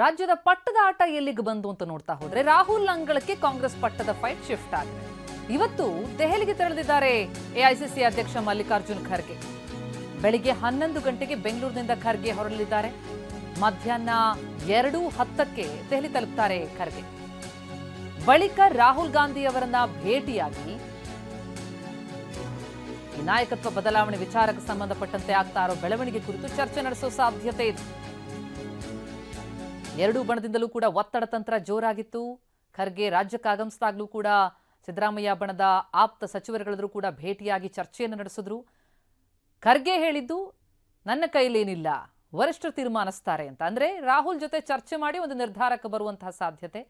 ರಾಜ್ಯದ ಪಟ್ಟದ ಆಟ ಎಲ್ಲಿಗೆ ಬಂತು ಅಂತ ನೋಡ್ತಾ ಹೋದ್ರೆ ರಾಹುಲ್ ಅಂಗಳಕ್ಕೆ ಕಾಂಗ್ರೆಸ್ ಪಟ್ಟದ ಫೈಟ್ ಶಿಫ್ಟ್ ಆಗಿದೆ. ಇವತ್ತು ದೆಹಲಿಗೆ ತೆರಳಿದ್ದಾರೆ ಎಐಸಿಸಿ ಅಧ್ಯಕ್ಷ ಮಲ್ಲಿಕಾರ್ಜುನ್ ಖರ್ಗೆ. ಬೆಳಿಗ್ಗೆ ಹನ್ನೊಂದು ಗಂಟೆಗೆ ಬೆಂಗಳೂರಿನಿಂದ ಖರ್ಗೆ ಹೊರಲಿದ್ದಾರೆ ಮಧ್ಯಾಹ್ನ ಎರಡು ಹತ್ತಕ್ಕೆ ದೆಹಲಿ ತಲುಪ್ತಾರೆ ಖರ್ಗೆ. ಬಳಿಕ ರಾಹುಲ್ ಗಾಂಧಿ ಅವರನ್ನ ಭೇಟಿಯಾಗಿ ನಾಯಕತ್ವ ಬದಲಾವಣೆ ವಿಚಾರಕ್ಕೆ ಸಂಬಂಧಪಟ್ಟಂತೆ ಆಗ್ತಾ ಇರೋ ಬೆಳವಣಿಗೆ ಕುರಿತು ಚರ್ಚೆ ನಡೆಸುವ ಸಾಧ್ಯತೆ ಇದೆ. ಎರಡೂ ಬಣದಿಂದಲೂ ಕೂಡ ಒತ್ತಡ ತಂತ್ರ ಜೋರಾಗಿತ್ತು. ಖರ್ಗೆ ರಾಜ್ಯಕ್ಕೆ ಆಗಮಿಸಿದಾಗಲೂ ಕೂಡ ಸಿದ್ದರಾಮಯ್ಯ ಬಣದ ಆಪ್ತ ಸಚಿವರುಗಳಾದರೂ ಕೂಡ ಭೇಟಿಯಾಗಿ ಚರ್ಚೆಯನ್ನು ನಡೆಸಿದ್ರು. ಖರ್ಗೆ ಹೇಳಿದ್ದು, ನನ್ನ ಕೈಲೇನಿಲ್ಲ, ವರಿಷ್ಠರು ತೀರ್ಮಾನಿಸ್ತಾರೆ ಅಂತ. ಅಂದರೆ ರಾಹುಲ್ ಜೊತೆ ಚರ್ಚೆ ಮಾಡಿ ಒಂದು ನಿರ್ಧಾರಕ್ಕೆ ಬರುವಂತಹ ಸಾಧ್ಯತೆ.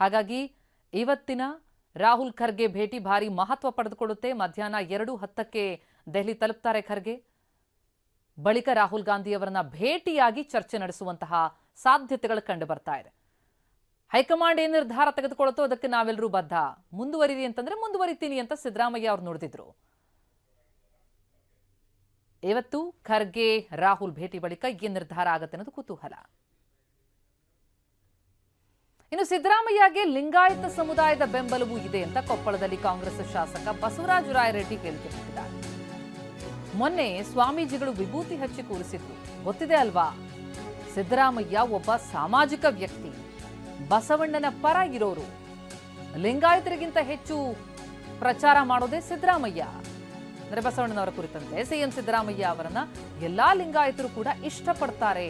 ಹಾಗಾಗಿ ಇವತ್ತಿನ ರಾಹುಲ್ ಖರ್ಗೆ ಭೇಟಿ ಭಾರಿ ಮಹತ್ವ ಪಡೆದುಕೊಳ್ಳುತ್ತೆ. ಮಧ್ಯಾಹ್ನ ಎರಡು ಹತ್ತಕ್ಕೆ ದೆಹಲಿ ತಲುಪ್ತಾರೆ ಖರ್ಗೆ. ಬಳಿಕ ರಾಹುಲ್ ಗಾಂಧಿ ಅವರನ್ನ ಭೇಟಿಯಾಗಿ ಚರ್ಚೆ ನಡೆಸುವಂತಹ ಸಾಧ್ಯತೆಗಳು ಕಂಡು ಬರ್ತಾ ಇದೆ. ಹೈಕಮಾಂಡ್ ಏನ್ ನಿರ್ಧಾರ ತೆಗೆದುಕೊಳ್ಳುತ್ತೋ ಅದಕ್ಕೆ ನಾವೆಲ್ಲರೂ ಬದ್ಧ. ಮುಂದುವರಿರಿ ಅಂತಂದ್ರೆ ಮುಂದುವರಿತೀನಿ ಅಂತ ಸಿದ್ದರಾಮಯ್ಯ ಅವ್ರು ನುಡಿದಿದ್ರು. ಇವತ್ತು ಖರ್ಗೆ, ರಾಹುಲ್ ಭೇಟಿ ಬಳಿಕ ಏನ್ ನಿರ್ಧಾರ ಆಗುತ್ತೆ ಅನ್ನೋದು ಕುತೂಹಲ. ಇನ್ನು ಸಿದ್ದರಾಮಯ್ಯಗೆ ಲಿಂಗಾಯತ ಸಮುದಾಯದ ಬೆಂಬಲವೂ ಇದೆ ಅಂತ ಕೊಪ್ಪಳದಲ್ಲಿ ಕಾಂಗ್ರೆಸ್ ಶಾಸಕ ಬಸವರಾಜ ರಾಯರೆಡ್ಡಿ ಹೇಳಿಕೆ ನೀಡಿದ್ದಾರೆ ಮೊನ್ನೆ ಸ್ವಾಮೀಜಿಗಳು ವಿಭೂತಿ ಹಚ್ಚಿ ಕೂರಿಸಿದ್ರು. ಗೊತ್ತಿದೆ ಅಲ್ವಾ? ಸಿದ್ದರಾಮಯ್ಯ ಒಬ್ಬ ಸಾಮಾಜಿಕ ವ್ಯಕ್ತಿ. ಬಸವಣ್ಣನ ಪರ ಇರೋರು. ಲಿಂಗಾಯತರಿಗಿಂತ ಹೆಚ್ಚು ಪ್ರಚಾರ ಮಾಡೋದೇ ಸಿದ್ದರಾಮಯ್ಯ. ಅಂದ್ರೆ ಬಸವಣ್ಣನವರ ಕುರಿತಂತೆ ಸಿಎಂ ಸಿದ್ದರಾಮಯ್ಯ ಅವರನ್ನ ಎಲ್ಲಾ ಲಿಂಗಾಯತರು ಕೂಡ ಇಷ್ಟಪಡ್ತಾರೆ.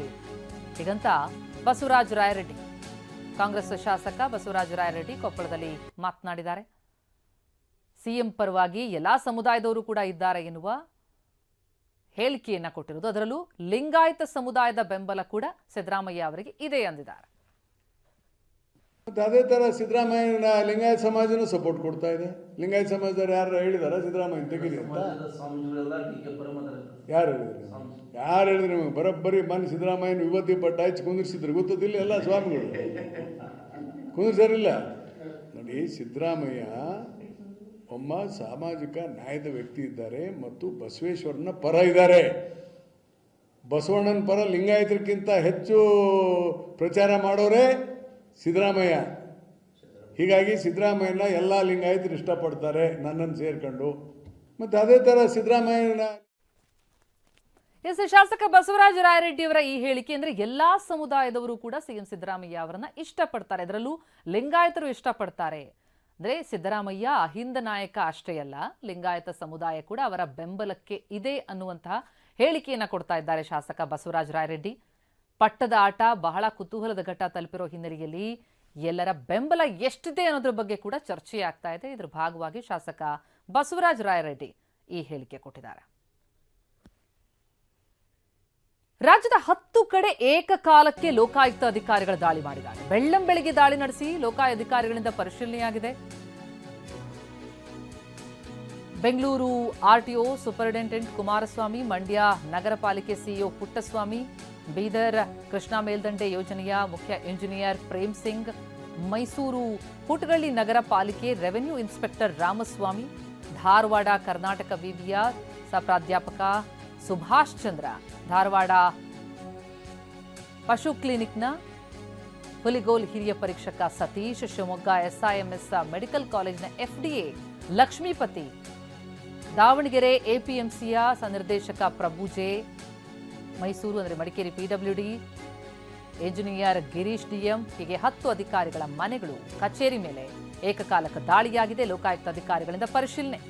ಹೀಗಂತ ಬಸವರಾಜ ರಾಯರೆಡ್ಡಿ, ಕಾಂಗ್ರೆಸ್ ಶಾಸಕ ಬಸವರಾಜ ರಾಯರೆಡ್ಡಿ ಕೊಪ್ಪಳದಲ್ಲಿ ಮಾತನಾಡಿದ್ದಾರೆ. ಸಿಎಂ ಪರವಾಗಿ ಎಲ್ಲಾ ಸಮುದಾಯದವರು ಕೂಡ ಇದ್ದಾರೆ ಎನ್ನುವ ಹೇಳಿಕೆಯನ್ನ ಕೊಟ್ಟಿರುವುದು ಅದರಲ್ಲೂ ಲಿಂಗಾಯತ ಸಮುದಾಯದ ಬೆಂಬಲ ಕೂಡ ಸಿದ್ದರಾಮಯ್ಯ ಅವರಿಗೆ ಇದೆ ಎಂದಿದ್ದಾರೆ. ಅದೇ ಥರ ಸಿದ್ದರಾಮಯ್ಯನ ಲಿಂಗಾಯತ ಸಮಾಜನೂ ಸಪೋರ್ಟ್ ಕೊಡ್ತಾ ಇದೆ. ಲಿಂಗಾಯತ ಸಮಾಜದವ್ರು ಯಾರು ಹೇಳಿದಾರ? ಸಿದ್ದರಾಮಯ್ಯ ತೆಗೀರಿ ಅಂತ. ಯಾರು ಹೇಳಿದ್ರು? ಯಾರು ಹೇಳಿದ್ರು ನಿಮಗೆ? ಬರೋಬ್ಬರಿ ಮನ್ ಸಿದ್ದರಾಮಯ್ಯನ ಯುವತಿ ಪಟ್ಟ ಹಚ್ಚಿ ಕುಂದಿರ್ಸಿದ್ರು. ಗೊತ್ತದಿಲ್ಲ ಎಲ್ಲ ಸ್ವಾಮಿಗಳು. ಕುಂದಿರ್ಸಾರಿಲ್ಲ ನೋಡಿ ಸಿದ್ದರಾಮಯ್ಯ ಒಮ್ಮ ಸಾಮಾಜಿಕ ನ್ಯಾಯದ ವ್ಯಕ್ತಿ ಇದ್ದಾರೆ ಮತ್ತು ಬಸವೇಶ್ವರನ ಪರ ಇದ್ದಾರೆ. ಬಸವಣ್ಣನ ಪರ ಲಿಂಗಾಯತರಿಗಿಂತ ಹೆಚ್ಚು ಪ್ರಚಾರ ಮಾಡೋರೇ ಸಿದ್ದರಾಮಯ್ಯ. ಹೀಗಾಗಿ ಸಿದ್ದರಾಮಯ್ಯನ ಎಲ್ಲ ಲಿಂಗಾಯತರು ಇಷ್ಟಪಡ್ತಾರೆ ನನ್ನನ್ನು ಸೇರ್ಕೊಂಡು. ಮತ್ತು ಅದೇ ಥರ ಸಿದ್ದರಾಮಯ್ಯನ ಎಸ್, ಶಾಸಕ ಬಸವರಾಜ ರಾಯರೆಡ್ಡಿ ಅವರ ಈ ಹೇಳಿಕೆ ಅಂದ್ರೆ ಎಲ್ಲಾ ಸಮುದಾಯದವರು ಕೂಡ ಸಿಎಂ ಸಿದ್ದರಾಮಯ್ಯ ಅವರನ್ನ ಇಷ್ಟಪಡ್ತಾರೆ. ಅದರಲ್ಲೂ ಲಿಂಗಾಯತರು ಇಷ್ಟಪಡ್ತಾರೆ. ಅಂದ್ರೆ ಸಿದ್ದರಾಮಯ್ಯ ಅಹಿಂದ ನಾಯಕ ಅಷ್ಟೇ ಅಲ್ಲ, ಲಿಂಗಾಯತ ಸಮುದಾಯ ಕೂಡ ಅವರ ಬೆಂಬಲಕ್ಕೆ ಇದೆ ಅನ್ನುವಂತಹ ಹೇಳಿಕೆಯನ್ನ ಕೊಡ್ತಾ ಇದ್ದಾರೆ ಶಾಸಕ ಬಸವರಾಜ ರಾಯರೆಡ್ಡಿ. ಪಟ್ಟದ ಆಟ ಬಹಳ ಕುತೂಹಲದ ಘಟ್ಟ ತಲುಪಿರೋ ಹಿನ್ನೆಲೆಯಲ್ಲಿ ಎಲ್ಲರ ಬೆಂಬಲ ಎಷ್ಟಿದೆ ಅನ್ನೋದ್ರ ಬಗ್ಗೆ ಕೂಡ ಚರ್ಚೆ ಆಗ್ತಾ ಇದೆ. ಇದ್ರ ಭಾಗವಾಗಿ ಶಾಸಕ ಬಸವರಾಜ ರಾಯರೆಡ್ಡಿ ಈ ಹೇಳಿಕೆ ಕೊಟ್ಟಿದ್ದಾರೆ. ರಾಜ್ಯದ ಹತ್ತು ಕಡೆ ಏಕಕಾಲಕ್ಕೆ ಲೋಕಾಯುಕ್ತ ಅಧಿಕಾರಿಗಳ ದಾಳಿ ಮಾಡಿದ್ದಾರೆ. ಬೆಳ್ಳಂ ಬೆಳಿಗ್ಗೆ ದಾಳಿ ನಡೆಸಿ ಲೋಕಾಯ ಅಧಿಕಾರಿಗಳಿಂದ ಪರಿಶೀಲನೆಯಾಗಿದೆ. ಬೆಂಗಳೂರು ಆರ್ಟಿಒ ಸೂಪರಿಂಟೆಂಡೆಂಟ್ ಕುಮಾರಸ್ವಾಮಿ, ಮಂಡ್ಯ ನಗರ ಪಾಲಿಕೆ ಸಿಇಒ ಪುಟ್ಟಸ್ವಾಮಿ, ಬೀದರ್ ಕೃಷ್ಣಾ ಮೇಲ್ದಂಡೆ ಯೋಜನೆಯ ಮುಖ್ಯ ಇಂಜಿನಿಯರ್ ಪ್ರೇಮ್ ಸಿಂಗ್, ಮೈಸೂರು ಪುಟಗಳ್ಳಿ ನಗರ ಪಾಲಿಕೆ ರೆವೆನ್ಯೂ ಇನ್ಸ್ಪೆಕ್ಟರ್ ರಾಮಸ್ವಾಮಿ, ಧಾರವಾಡ ಕರ್ನಾಟಕ ವಿವಿಯ ಸಹಪ್ರಾಧ್ಯಾಪಕ ಸುಭಾಷ್ ಚಂದ್ರ, ಧಾರವಾಡ ಪಶು ಕ್ಲಿನಿಕ್ನ ಹುಲಿಗೋಲ್ ಹಿರಿಯ ಪರೀಕ್ಷಕ ಸತೀಶ್ ಶಿವಮೊಗ್ಗ ಎಸ್ಐಎಂಎಸ್ ಮೆಡಿಕಲ್ ಕಾಲೇಜ್ನ ಎಫ್ಡಿಎ ಲಕ್ಷ್ಮೀಪತಿ, ದಾವಣಗೆರೆ ಎಪಿಎಂಸಿಯ ಸನಿರ್ದೇಶಕ ಪ್ರಭುಜೆ, ಮೈಸೂರು ಅಂದರೆ Madikeri PWD engineer Girish D, M ಹತ್ತು ಅಧಿಕಾರಿಗಳ ಮನೆಗಳು ಕಚೇರಿ ಮೇಲೆ ಏಕಕಾಲಕ ದಾಳಿಯಾಗಿದೆ. ಲೋಕಾಯುಕ್ತ ಅಧಿಕಾರಿಗಳಿಂದ ಪರಿಶೀಲನೆ.